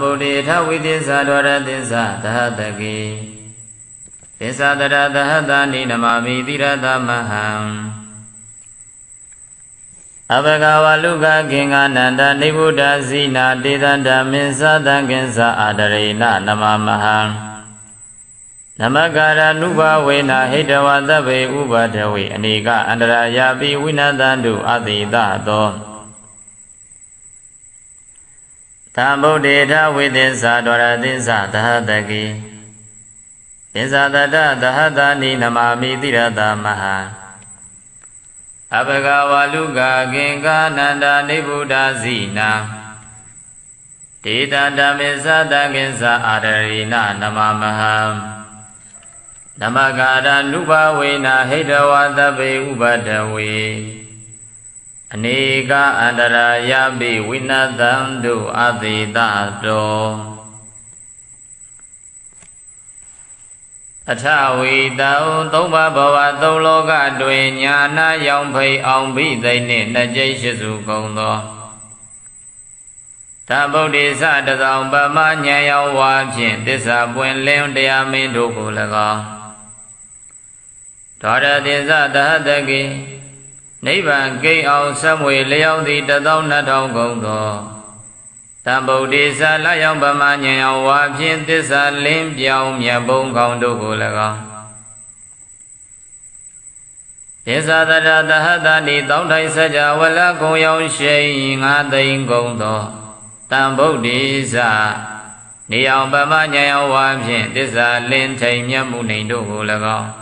ဗုဒ္ဓေထဝိသစ္စာဒဝရသစ္စာသဟတကေသစ္စာတရသဟတာနိနမမိတိရသမဟံအဘဂဝလုကကင်္ဂနန္တနိဗ္ဗုဒ္ဓဇိနာတေသန္တမင်းသတံကင်္စအာဒရေနနမမဟံနမကာရနုဘဝေနဟိတဝသဗ္ဗေဥပဒဝေအနေကအန္တရာယာပိဝိနတန္တုအတိတသော သံဗုဒ္ဓေထဝိသစ္စာဒဝရသစ္စာသဟတကိသစ္စာတတသဟတာနိနမမိတိရတမဟံအဘဂဝလုကကင်္ဂနန္ဒနိဗ္ဗုဒ္ဓဇိနာဒေတဓမ္မေသတကင်္စအာရရိနနမမဟံနမကာရနုဘဝေနဟိတဝသဗ္ဗေဥပဒဝေ အနေကအန္တရာယပိဝိနသံတုအတိတတောအထဝီတောသုံးပါးဘဝသုံးလောကတွင်ညာနာရောင်ဖိအောင်ဘိသိနှင့်နှစ်ကျိတ်ရှိစုကုန်သောသဗုဒ္ဓေသတသောပမဉာဏ်ရောင်ဝါဖြင့်သစ္စာပွင့်လင်းတရားမင်းတို့ကို၎င်းဒေါရတိသသဟတကေ နိဗ္ဗာန်ဂိတ်အောင်ဆက်မွေလျောင်းသည်တသောနှစ်ထောင်ကုန်သောတံဗုဒ္ဓေသလယောင်ပမဉ္ဇဉ်အောင်ဝါဖြင့်သစ္စာလင်းပြောင်းမြတ်ဘုံကောင်းတို့ကို၎င်းသစ္စာတရတဟတနိတောင်းထိုင်စကြဝလကုံရောင်ရှိန်ငါသိမ့်ကုန်သောတံဗုဒ္ဓေသနေအောင်ပမဉ္ဇဉ်အောင်ဝါဖြင့်သစ္စာလင်းထိန်မြတ်မှုနေတို့ကို၎င်း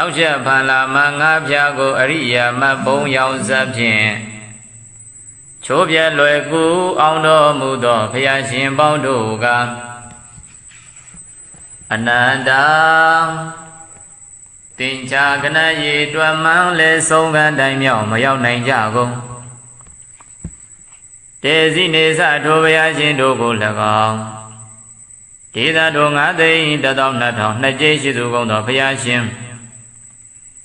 နောက်ချက်ဖန်လာမငါးဖြာကိုအရိယာမဘုံရောင်စပ်ဖြင့်ချိုးပြဲလွယ်ကူအောင်တော်မူသောဘုရားရှင်ပေါင်းတို့ကအနန္တတင်ချာကနရေတွမ်းမှန်းလဲဆုံးကတိုင်းမြောက်မရောက်နိုင်ကြကုန်တေစီနေသထိုဘုရားရှင်တို့ကို၎င်းဒေသတို့ငါသိန်းတသောနှစ်ထောင်နှစ်ကျိရှိသူကုန်သောဘုရားရှင်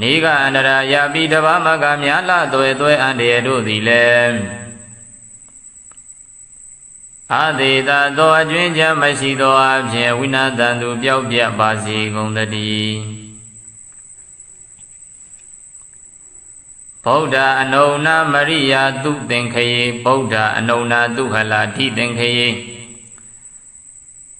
နေကအန္တရာယာပိတဘာမကမြာလသွဲသွဲအန္တရာတို့သည်လည်းအာသေတာသောအကျွင်းချမ်းမရှိသောအဖြစ်ဝိနာတန်သူပျောက်ပြတ်ပါစေကုန်သတည်းဗုဒ္ဓအနုဏမရိယာသူသင်္ခယေဗုဒ္ဓအနုဏသူဟလာတိသင်္ခယေ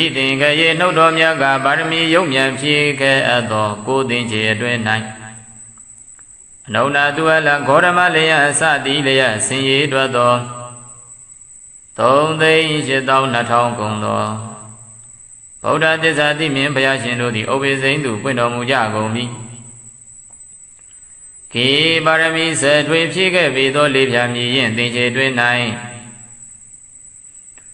ဤသင်္ကရေနှုတ်တော်မြတ်ကပါရမီယုံမြန်ဖြည့်ခဲ့အပ်သောကိုသင်္ချေအတွင်း၌အနုနာသူအလဂေါရမလျအစတိလျဆင်ရည်တွက်သောသုံးသိန်း၈တောင်း2000ကုန်သောဗုဒ္ဓသစ္စာတိမြင်ဘုရားရှင်တို့သည်ဥပ္ပေစိန်သူပွင့်တော်မူကြကုန်ပြီခေပါရမီဆက်ထွေဖြည့်ခဲ့ပြီသောလေးဖြာမြည်ရင်သင်္ချေတွင်၌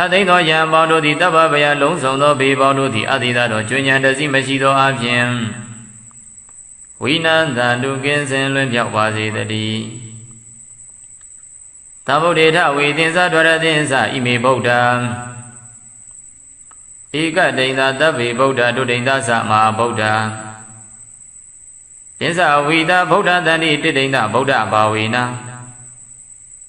ခတ်သိမ်းသောယံပေါင်းတို့သည်တပ္ပဗယလုံးစုံသောဘေပေါင်းတို့သည်အတိဒတော်ကျွဉဏ်တစီမရှိသောအဖြင့်ဝိနန္တတုကင်းစင်လွင်ပြောက်ပါစေတည်းသဗ္ဗုဒ္ဓေထဝေသင်္သဒရသင်္သဣမေဗုဒ္ဓံဧကဒိန်သာတဗ္ဗေဗုဒ္ဓဒုဒိန်သာသမဟာဗုဒ္ဓသင်္သဝိတာဗုဒ္ဓတန်တိတိဒိန်သာဗုဒ္ဓဘာဝေန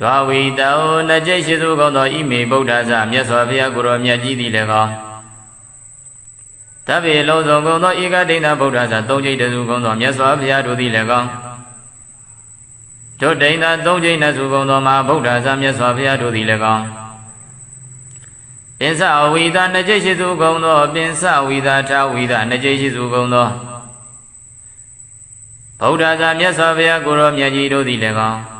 ဒွာဝီတံနှကျိရှိစုကုန်သောဣမေဗုဒ္ဓဇမြတ်စွာဘုရားကိုယ်တော်မြတ်ကြီးသည်လည်းကောတဗ္ဗေလုံးစုံကုန်သောဧကဒိဋ္ဌဗုဒ္ဓဇသုံးကျိတ်တစုကုန်သောမြတ်စွာဘုရားတို့သည်လည်းကောတို့ဒိဋ္ဌသုံးကျိန်းနဲ့စုကုန်သောမှာဗုဒ္ဓဇာမြတ်စွာဘုရားတို့သည်လည်းကောင်းပင်စဝိသာနှစ်ကျိရှိစုကုန်သောပင်စဝိသာထဝိသာနှစ်ကျိရှိစုကုန်သောဗုဒ္ဓဇာမြတ်စွာဘုရားကိုရောမြတ်ကြီးတို့သည်လည်းကောင်း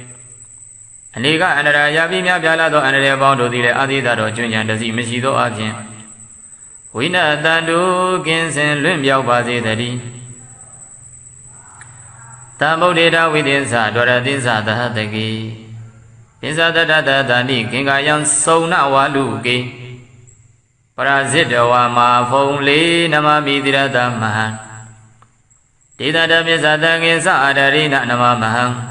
အနေကအန္တရာယာပိမြပြလာသောအန္တရာယ်ပေါင်းတို့သည်လည်းအာသီသတော်ကျွဉ္ဉံတစီမရှိသောအပြင်ဝိနတန္တုကင်းစင်လွင့်မြောက်ပါစေတည်းတံဗုဒ္ဓေတဝိသင်္သဒရသင်္သသဟတကိပင်္စတတတတဏိကင်္ကာယံစုံနဝါလူကေပရာဇိတဝါမာဖုံလေးနမမိတိရတမဟံဒေသတပိသတံငင်္စအာဒရိနနမမဟံ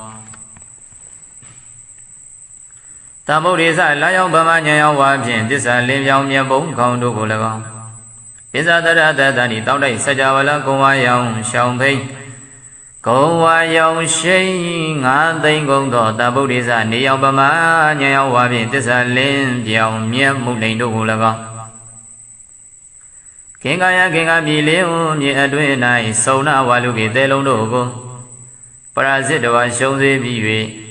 သမုဒ္ဒေသလာရောက်ဗမာညံရောက်ဝါဖြင့်တစ္ဆာလင်းပြောင်းမြတ်ဘုံခေါင်းတို့ကို၎င်းပိဇာတရတတန်ဤတောက်တိုက်စကြဝဠာကုံဝါရောင်ရှောင်းဖိတ်ကုံဝါရောင်ရှိန်ငါးသိန်းကုန်သောတဗုဒ္ဓေသနေရောက်ဗမာညံရောက်ဝါဖြင့်တစ္ဆာလင်းပြောင်းမြတ်မှုလိန်တို့ကို၎င်းခင်ကာယခင်ကာပြည်လင်းမြေအတွင်း၌စုံနာဝါလူကေတဲလုံးတို့ကိုပရာဇစ်တော်ရှုံးစေပြီး၍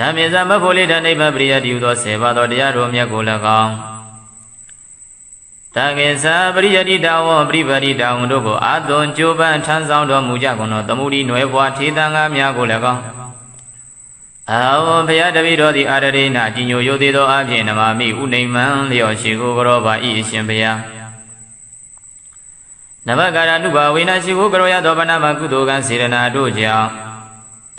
ဓမ္မသမဘုလိတံနိဗ္ဗာန်ပရိယတိဟုသောဆေပါသောတရားတော်မြတ်ကိုလည်းကောင်းတကေသာပရိယတိတဝပရိပတိတဝတို့ကိုအာသွန်ကြိုးပမ်းထမ်းဆောင်တော်မူကြကုန်သောသမုဒိနွယ်ဘွားထေသံဃာများကိုလည်းကောင်းအာဝဘုရားတပည့်တော်သည်အာရရိနာကြီးညိုရိုသေးသောအဖြစ်နမမိဥနေမံလျော်ရှိကိုကြောပါဤအရှင်ဘုရားနဘကာရနုဘဝိနာရှိကိုကြောရသောဗနာမကုသိုလ်ကံစေရနာတို့ကြောင့်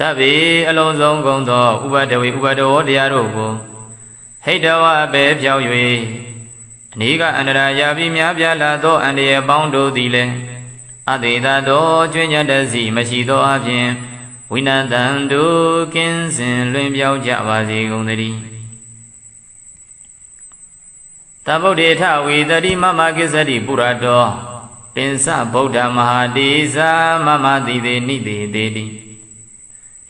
တဗ္ဗေအလုံးစုံကုန်သောဥပဒဝေဥပဒဝတရားတို့ကိုဟိတဝပဲပြောင်း၍အနိကအန္တရာယာပြီးများပြားလာသောအန္တရာယ်ပေါင်းတို့သည်လည်းအတေသာသောကျွညတစီမရှိသောအပြင်ဝိနတံတို့ကင်းစင်လွင်ပြောင်းကြပါစေကုန်သတည်းတဗုဒ္ဓေထဝေတတိမမကိစ္စတိပုရတောပင်စဗုဒ္ဓမဟာတိဇာမမတိတေနိတေတေတိ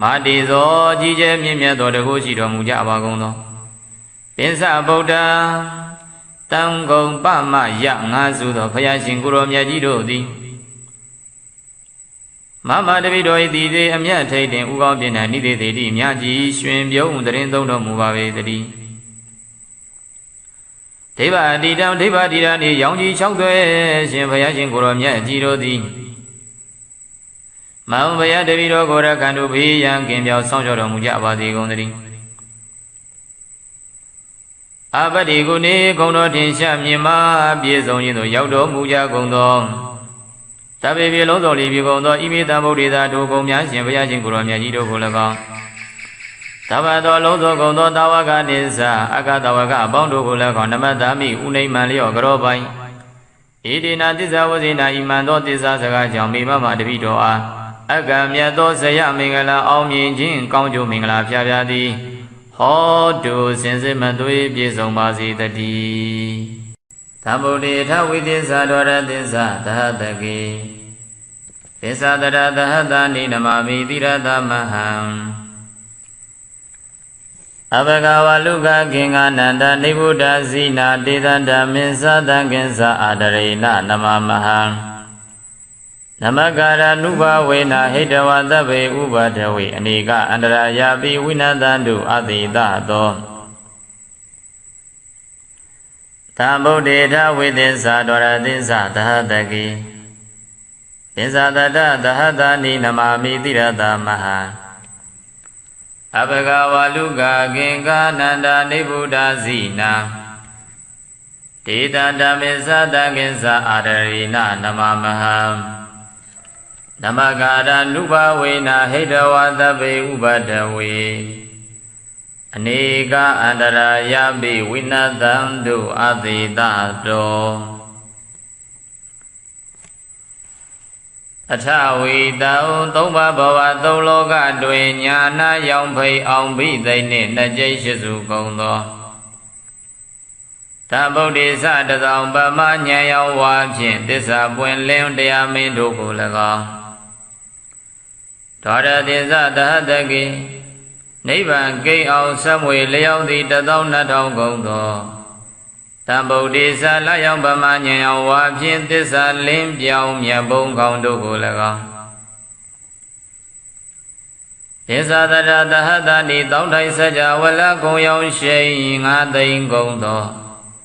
မာတိဇောကြီးကျယ်မြင့်မြတ်သောတကုရှိတော်မူကြပါကုန်သောပင်စဗုဒ္ဓတံကုံပမယငါစုသောဘုရားရှင်ကိုရောမြတ်ကြီးတို့သည်မမတပိတော်ဤသည်သေးအမြတ်ထိတ်တင်ဥကောင်းပြင်းတဲ့နိသေးသေးတိမြတ်ကြီးရွှင်ပြုံးတရင်သုံးတော်မူပါပေတည်းဒိဗ္ဗအတိတံဒိဗ္ဗတိရဏီရောင်ကြီး၆သွဲရှင်ဘုရားရှင်ကိုရောမြတ်ကြီးတို့သည် မောင်ဘုရားတပိတော်ကိုရကံတို့ဘေးရန်ကင်ပြောင်းဆောင်ကြောတော်မူကြပါစေကုန်သတည်းအပတိကုနေဂုံတော်ထင်ရှားမြင်မာပြည့်စုံခြင်းသို့ရောက်တော်မူကြကုန်သောတပေပြေလုံးစုံလီပြေကုန်သောဣမိတံဗုဒ္ဓေသာတို့ကုံများရှင်ဘုရားရှင်ကိုရောမြတ်ကြီးတို့ကို၎င်းသဗ္ဗသောလုံးစုံကုန်သောတာဝကနိစ္စအကတဝကအပေါင်းတို့ကို၎င်းနမတ္တမိဥနိမံလျော့ကြောပိုင်ဣတိနာသစ္စာဝဇိနာဣမံသောသစ္စာစကားကြောင့်မိမမတပိတော်အား အကံမြတ်သောဇယမင်္ဂလာအောင်မြင်ခြင်းကောင်းကျိုးမင်္ဂလာဖျားဖျားသည်ဟောတုစင်စစ်မသွေးပြည့်စုံပါစေတည်းသမ္ဗုဒ္ဓေထဝိသစ္စာဒဝရသစ္စာသဟတကေသစ္စာတရသဟတနိနမမိတိရသမဟံအဘဂဝလုကကင်္ဂနန္တနိဗ္ဗုဒ္ဓဇိနာတေတံဓမ္မင်္သတံကင်္စအာဒရေနနမမဟံ နမကာရနုဘဝေနာဟိတဝသဗ္ဗေဥပဒဝေအနေကအန္တရာယာပိဝိနတံတုအတိတသောသံဗုဒ္ဓေထဝိသစ္စာဒရသစ္စာသဟတကိသစ္စာတတသဟတာနိနမမိတိရတမဟာအဘဂဝါလူကကင်္ကာနန္ဒာနိဗ္ဗုဒ္ဓဇိနာဒေတာဓမ္မေသတကိစ္စအာရရိနနမမဟံ နမကာရနုဘဝေနဟိတဝသဗ္ဗေဥပဒဝေအနေကအန္တရာယပိဝိနသံတုအသေတတောအထဝီတောသုံးပါးဘဝသုံးလောကတွင်ညာနာရောင်ဖိအောင်ဘိသိနှင့်နှစ်ကျိတ်ရှိစုကုန်သောသဗုဒ္ဓေသတသောပမဉာဏ်ရောဝါဖြင့်သစ္စာပွင့်လင်းတရားမင်းတို့ကို၎င်း ဒေါရတိသသဟတကိနိဗ္ဗာန်ဂိတ်အောင်ဆက်မွေလျောင်းသည်တသောနှစ်ထောင်ကုန်သောတံဗုဒ္ဓေသလယောင်ပမဉာဏ်ရောဝါဖြင့်သစ္စာလင်းပြောင်းမြတ်ဘုံကောင်းတို့ကို၎င်းဒေသတရတဟတနိတောင်းထိုင်စကြဝလကုံရောင်ရှိန်ငါသိမ့်ကုန်သော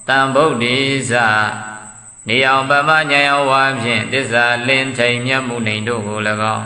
တံဗုဒ္ဓေသနေအောင်ပမဉာဏ်ရောဝါဖြင့်သစ္စာလင်းထိန်မြတ်မှုနေတို့ကို၎င်း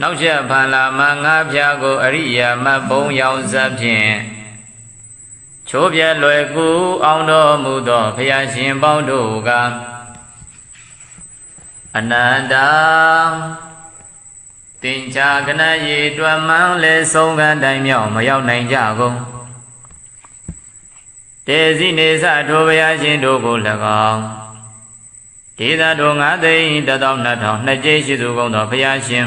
နောက်ချက်ဖန်လာမငါးဖြာကိုအရိယာမတ်ဘုံရောင်စပ်ဖြင့်ချိုးပြဲလွယ်ကူအောင်တော်မူသောဘုရားရှင်ပေါင်းတို့ကအနန္တတင်ချာကနရေတွမ်းမှန်းလဲဆုံးကတိုင်းမြောက်မရောက်နိုင်ကြကုန်တေစီနေသထိုဘုရားရှင်တို့ကို၎င်းဒေသတို့ငါသိန်းတသောနှစ်ထောင်နှစ်ကျိရှိသူကုန်သောဘုရားရှင်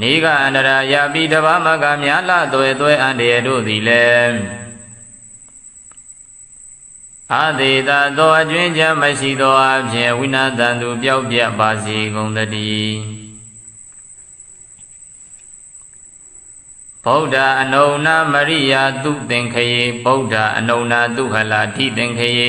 နေကအန္တရာယာပိတဘာမကမြာလသွဲသွဲအန္တရာတို့သည်လည်းအာသေတာသောအကျွင်းချမရှိသောအဖြစ်ဝိနာတန်သူပျောက်ပြတ်ပါစေကုန်တည်းဗုဒ္ဓအနုဏမရိယာသူသင်္ခယေဗုဒ္ဓအနုဏသူဟလာတိသင်္ခယေ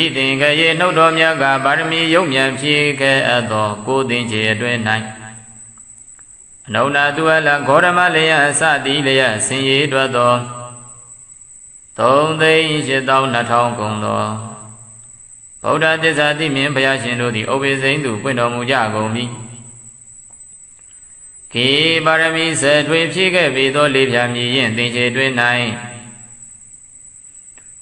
ဤသင်္ကရေနှုတ်တော်မြတ်ကပါရမီယုံမြန်ဖြည့်ခဲ့အပ်သောကိုသင်္ချေအတွင်း၌အနုနာသူအလဂေါရမလျက်အစတိလျက်ဆင်ရည်တွက်သောသုံးသိန်း၈တောင်းနှစ်ထောင်ကုန်သောဗုဒ္ဓသစ္စာတိမြင်ဘုရားရှင်တို့သည်ဥပ္ပေစိန်သူပွင့်တော်မူကြကုန်ပြီခေပါရမီဆက်ထွေဖြည့်ခဲ့ပြီးသောလေးဖြာမြည်ရင်သင်္ချေတွင်၌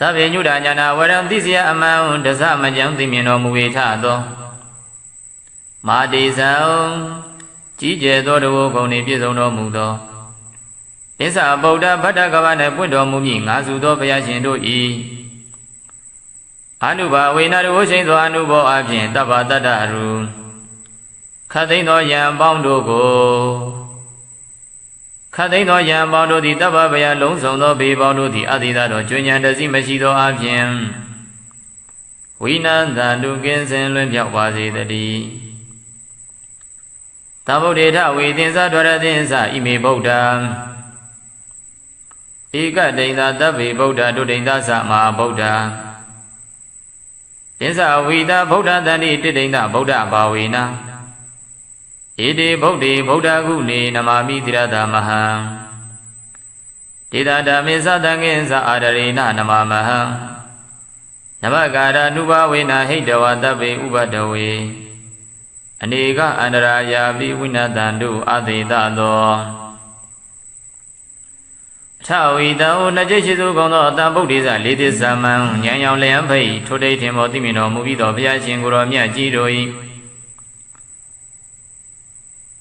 သဗ္ဗညုဒညာနာဝရံသိစယအမှန်တဇမကြံသိမြင်တော်မူ၏ထသောမာတိဇံကြီးကျယ်သောတဝဂုံနှင့်ပြည့်စုံတော်မူသောအစ္ဆဗုဒ္ဓဗတ္တကဗနှင့်ပွင့်တော်မူမည်ငါစုသောဘုရားရှင်တို့၏အနုဘာဝေနတဝရှိန်သောအနုဘောအဖြင့်တပ္ပတတ္တရူခတ်သိမ်းသောယံပေါင်းတို့ကို ခတ်သိမ်းသောယံပေါင်းတို့သည်တပ္ပဗယလုံးစုံသောဘေပေါင်းတို့သည်အတိသာတော်ကျွဉဏ်တစီမရှိသောအဖြင့်ဝိနန္တတုကင်းစင်လွင်ပြောက်ပါစေတည်းသဗ္ဗုဒ္ဓေထဝေသင်္သဒရသင်္သဣမေဗုဒ္ဓံဧကတိန်သာတဗ္ဗေဗုဒ္ဓဒုတိန်သာသမဟာဗုဒ္ဓံသင်္သဝိတာဗုဒ္ဓတန်တိတိတိန်သာဗုဒ္ဓဘာဝေန ဣတိဗုဒ္ဓေဗုဒ္ဓကုနေနမာမိတိရတာမဟံဒေတာဓမ္မေသတံငင်္စအာရရေနနမမဟံနမကာရနုဘဝေနဟိတဝတဗ္ဗေဥပတဝေအနေကအန္တရာယာပိဝိနတံတုအသေတသောထဝီတံဩနကြိတ်ရှိစုကုန်သောအတံဗုဒ္ဓေဇလေးသစ္စာမံဉာဏ်ရောင်လျံဖိတ်ထိုတိတ်ထင်မောသိမြင်တော်မူပြီးသောဘုရားရှင်ကိုယ်တော်မြတ်ကြီးတို့၏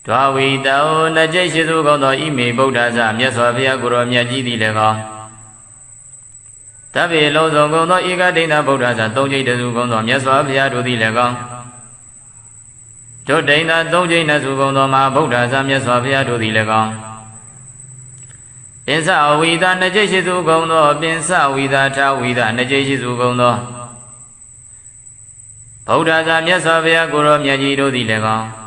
ဒွာဝီတံဩနကြိတ်ရှိစုကုန်သောဣမေဗုဒ္ဓဇမြတ်စွာဘုရားကိုယ်တော်မြတ်ကြီးသည်လည်းကောတဗ္ဗေလုံးစုံကုန်သောဧကဒိဋ္ဌဗုဒ္ဓဇသုံးကြိတ်တစုကုန်သောမြတ်စွာဘုရားတို့သည်လည်းကောတို့ဒိဋ္ဌသုံးကြိတ်နှစုကုန်သောမဟာဗုဒ္ဓဇမြတ်စွာဘုရားတို့သည်လည်းကောပင်စဝိတာနှစ်ကျိတ်ရှိစုကုန်သောပင်စဝိတာထဝိတာနှစ်ကျိတ်ရှိစုကုန်သောဗုဒ္ဓဇာမြတ်စွာဘုရားကိုရောမြတ်ကြီးတို့သည်လည်းကောင်း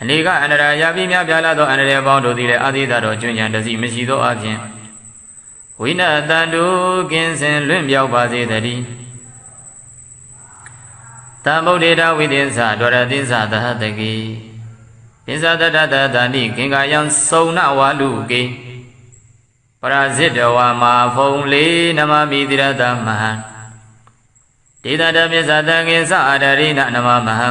အနေကအန္တရာယာပိမြပြလာသောအန္တရာယ်ပေါင်းတို့သည်လည်းအာသီသတော်ကျွဉ္ဉံတစီမရှိသောအပြင်ဝိနတန္တုကင်းစင်လွင့်မြောက်ပါစေတည်းတံဗုဒ္ဓေတဝိသင်္သဒရသင်္သသဟတကိပင်္စတတတတဏိကင်္ကာယံစုံနဝါလူကေပရာဇိတဝါမာဖုံလေးနမမိတိရတမဟံဒေသတပိသတံငင်္စအာဒရိနနမမဟံ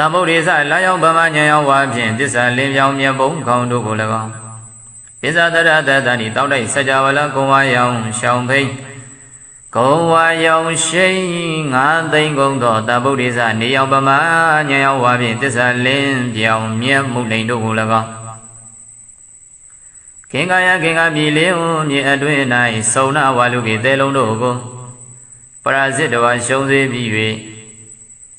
သမုဒ္ဒေသလာယောင်ဗမညံယောင်ဝါဖြင့်တစ္ဆာလင်းပြောင်မြတ်ဘုံခေါင်းတို့ကို၎င်းပိဇာတရတတဏိတောက်တိုက်စကြဝဠာကုံဝါယောင်ရှောင်းဖိတ်ကုံဝါယောင်ရှိန်ငါသိမ့်ကုန်သောတဗုဒ္ဓေသနေယောင်ဗမညံယောင်ဝါဖြင့်တစ္ဆာလင်းပြောင်မြတ်မှုလိန်တို့ကို၎င်းခင်ကာယခင်ကာပြည်လေးဟုမြေအတွင်း၌စုံနာဝါလူကေတဲလုံးတို့ကိုပရာဇစ်တော်ရှုံးစေပြီး၍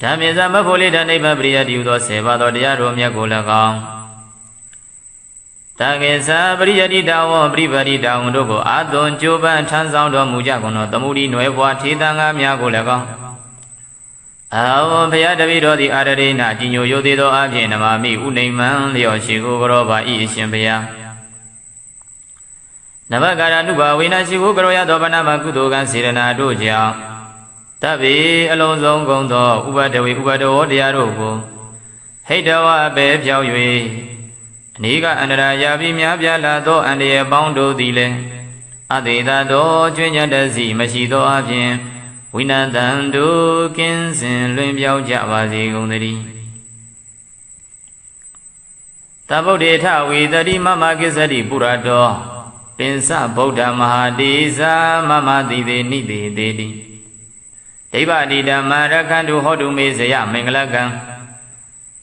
ဓမ္မဇမဖို့လေတံနိဗ္ဗာန်ပရိယတိဟုသောဆေပါတော်တရားတော်မြတ်ကိုလည်းကောင်းတကေသာပရိယတိတာဝပရိပတိတာဝတို့ကိုအာသွန်ကြိုးပမ်းထမ်းဆောင်တော်မူကြကုန်သောသမုဒိနွယ်ဘွားထေသံဃာများကိုလည်းကောင်းအာဝဘုရားတပည့်တော်သည်အာရရိနာကြီးညိုယုသေးသောအဖြစ်နမမိဥနေမံလျော်ရှိကိုကြောပါဤအရှင်ဘုရားနဘကာရနုဘဝိနာရှိကိုကြောရသောဗနာမကုသိုလ်ကံစေရနာတို့ကြောင့် တဗ္ဗေအလုံးစုံကုန်သောဥပဒဝေဥပဒဝတရားတို့ကိုဟိတဝအပေဖြောက်၍အနိကအန္တရာယာပြီးများပြားလာသောအန္တရာယ်ပေါင်းတို့သည်လည်းအတေသာသောကျွညတစီမရှိသောအပြင်ဝိနတံတို့ကင်းစင်လွင်ပြောင်းကြပါစေကုန်သတည်းတဗုဒ္ဓေထဝေတတိမမကိစ္စတိပုရတောပင်စဗုဒ္ဓမဟာတိဇာမမတိသေနိတိသေတိ ဒိဗ္ဗတိဓမ္မရခန္တုဟောတုမေဇယမင်္ဂလကံ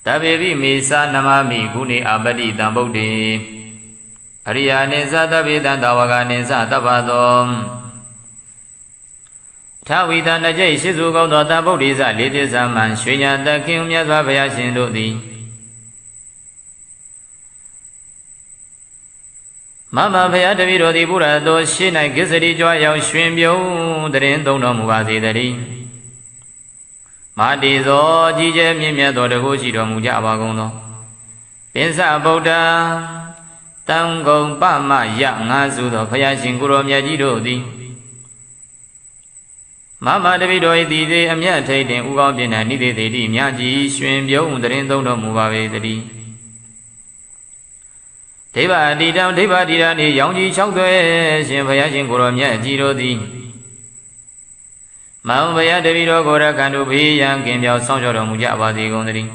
တပေပိမေသနမမိကုဏေအပတိတံဗုဒ္ဓေအရိယာနိသသဗ္ဗေတံတဝကနိသတပ္ပသောထဝီတနကြိတ်ရှိစုကောင်းသောတဗုဒ္ဓိစလေးသစ္စာမှန်ရွှေညာတခင်မြတ်စွာဘုရားရှင်တို့သည်မမဘုရားတပည့်တော်သည်ဘုရားတော်ရှေ့၌ကိစ္စတိကြွားရောက်ရွှင်ပြုံးတရင်သုံးတော်မူပါစေတည်း မာတိဇောကြီးကျယ်မြင့်မြတ်သောတကုရှိတော်မူကြပါကုန်သောပင်စဗုဒ္ဓတံကုံပမယငါစုသောဘုရားရှင်ကိုရောမြတ်ကြီးတို့သည်မမတပိတော်၏တည်သေးအမျက်ထိတ်တင်ဥကောင်းပြင်းတဲ့နိသေသေးတိမြတ်ကြီးရွှင်ပြုံးတရင်သုံးတော်မူပါပေတည်းဒိဗ္ဗအတိတံဒိဗ္ဗတိရနေရောင်ကြီး၆သွဲရှင်ဘုရားရှင်ကိုရောမြတ်ကြီးတို့သည် မောင်ဘုရားတပည့်တော်ကိုရကံတို့ဘေးရန်ကင်ပြောင်းဆောင်ကြောတော်မူကြပါစေကုန်သတည်း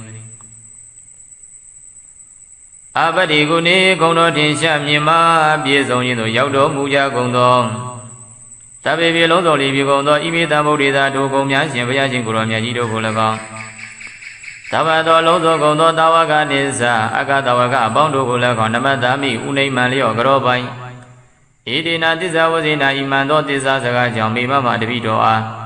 အပတိကုနေဂုံတော်ထင်ရှားမြင်မာပြည့်စုံခြင်းသို့ရောက်တော်မူကြကုန်သောတပေပြေလုံးတော်လီပြေကုန်သောဣမိတံဗုဒ္ဓေသာတို့ကုံများရှင်ဘုရားရှင်ကိုရောမြတ်ကြီးတို့ကို၎င်းသဗ္ဗသောလုံးသောကုံသောတာဝကနိစ္စအကတဝကအပေါင်းတို့ကို၎င်းနမတ္တမိဥနိမံလျော့ကြောပိုင်ဣတိနာသစ္စာဝဇိနာဣမံသောသစ္စာစကားကြောင့်မိမမတပိတော်အား